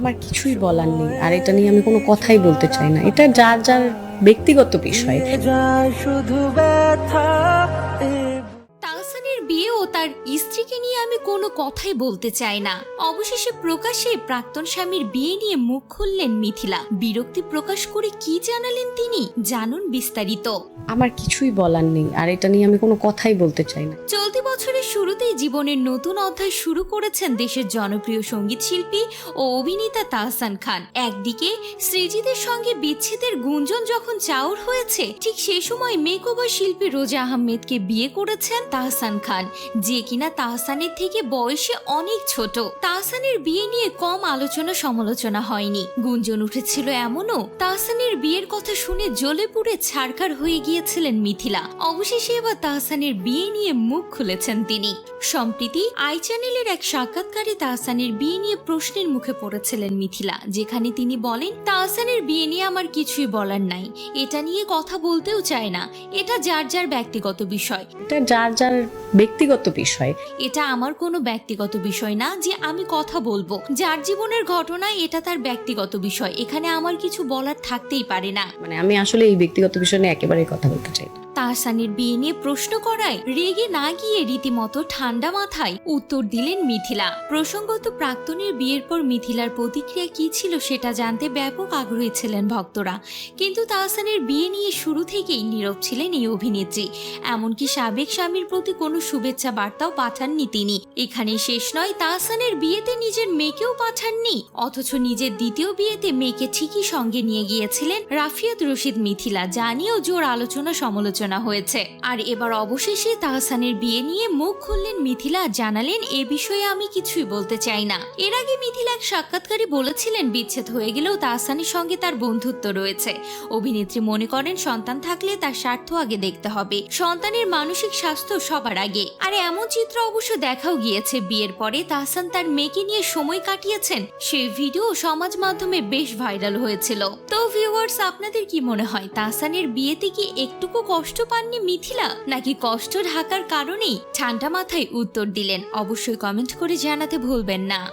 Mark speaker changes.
Speaker 1: আমার কিছুই বলার নেই। আর এটা নিয়ে আমি কোনো কথাই বলতে চাই না। এটা যার যার ব্যক্তিগত বিষয়।
Speaker 2: শুধু
Speaker 3: বিয়ে ও তার স্ত্রীকে নিয়ে আমি কোনো কথাই বলতে চাই না। অবশেষে প্রকাশ্যে প্রাক্তন স্বামীর বিয়ে নিয়ে মুখ খুললেন মিথিলা। বিরক্তি প্রকাশ করে কি জানালেন তিনি জানুন বিস্তারিত।
Speaker 1: আমার কিছুই বলার নেই। আর এটা নিয়ে আমি কোনো কথাই বলতে চাই না।
Speaker 3: চলতি বছরের শুরুতেই জীবনের নতুন অধ্যায় শুরু করেছেন দেশের জনপ্রিয় সংগীত শিল্পী ও অভিনেতা তাহসান খান। একদিকে সৃজিতের সঙ্গে বিচ্ছেদের গুঞ্জন যখন চাউর হয়েছে, ঠিক সেই সময় মেকওভার শিল্পী রোজা আহমেদকে বিয়ে করেছেন তাহসান খান, যে কিনা তাহসানের থেকে বয়সে অনেক ছোট। তাহসানের বিয়ে নিয়ে কম আলোচনা সমালোচনা হয়নি। গুঞ্জন উঠেছিল এমনও, তাহসানের বিয়ের কথা শুনে জ্বলে পুড়ে ছারখার হয়ে গিয়েছিলেন মিথিলা। অবশেষে এবার তাহসানের বিয়ে নিয়ে মুখ খুলেছেন তিনি। সম্প্রীতি আই চ্যানেলের এক সাক্ষাৎকারে তাহসানের বিয়ে নিয়ে প্রশ্নের মুখে পড়েছিলেন মিথিলা যেখানে তিনি বলেন তাহসানের বিয়ে নিয়ে আমার কিছুই বলার নাই। এটা নিয়ে কথা বলতেও চায় না। এটা যার যার ব্যক্তিগত বিষয়।
Speaker 1: এটা যার যার ব্যক্তিগত বিষয়।
Speaker 3: এটা আমার কোনো ব্যক্তিগত বিষয় না যে আমি কথা বলব। যার জীবনের ঘটনা এটা তার ব্যক্তিগত বিষয়। এখানে আমার কিছু বলার থাকতেই পারে না।
Speaker 1: মানে আমি আসলে এই ব্যক্তিগত বিষয় নিয়ে একেবারেই কথা বলতে চাই না।
Speaker 3: তাহসানের বিয়ে নিয়ে প্রশ্ন করায় রেগে না গিয়ে রীতিমতো ঠান্ডা মাথায় উত্তর দিলেন মিথিলা। প্রসঙ্গত প্রাক্তনের বিয়ের পর মিথিলার প্রতিক্রিয়া কি ছিল সেটা জানতে ব্যাপক আগ্রহী ছিলেন ভক্তরা। কিন্তু তাহসানের বিয়ে নিয়ে শুরু থেকেই নীরব ছিলেন এই অভিনেত্রী। এমনকি সাবেক স্বামীর প্রতি কোনো শুভেচ্ছা বার্তাও পাঠাননি তিনি। এখানে শেষ নয়, তাহসানের বিয়েতে নিজের মেয়েকেও পাঠাননি, অথচ নিজের দ্বিতীয় বিয়েতে মেয়েকে ঠিকই সঙ্গে নিয়ে গিয়েছিলেন রাফিয়াত রশিদ মিথিলা। যা নিয়েও জোর আলোচনা সমালোচনা হয়েছে। আর এবার অবশেষে তাহসানের বিয়ে নিয়ে মুখ খুললেন মিথিলা জানালেন, এ বিষয়ে আমি কিছুই বলতে চাই না। এর আগে মিথিলা এক সাক্ষাৎকারে বলেছিলেন, বিচ্ছেদ হয়ে গেলেও তাহসানের সঙ্গে তার বন্ধুত্ব রয়েছে। অভিনেত্রী মনে করেন, সন্তান থাকলে তার স্বার্থ আগে দেখতে হবে। সন্তানের মানসিক স্বাস্থ্য সবার আগে। আর এমন চিত্র অবশ্য দেখাও গিয়েছে। বিয়ের পরে তাহসান তার মেয়েকে নিয়ে সময় কাটিয়েছেন। সেই ভিডিও সমাজ মাধ্যমে বেশ ভাইরাল হয়েছিল। তো ভিউয়ার্স, আপনাদের কি মনে হয়, তাহসানের বিয়েতে কি একটুকু কষ্ট পাননি মিথিলা নাকি কষ্ট ঢাকার কারণেই ঠান্ডা মাথায় উত্তর দিলেন। অবশ্যই কমেন্ট করে জানাতে ভুলবেন না।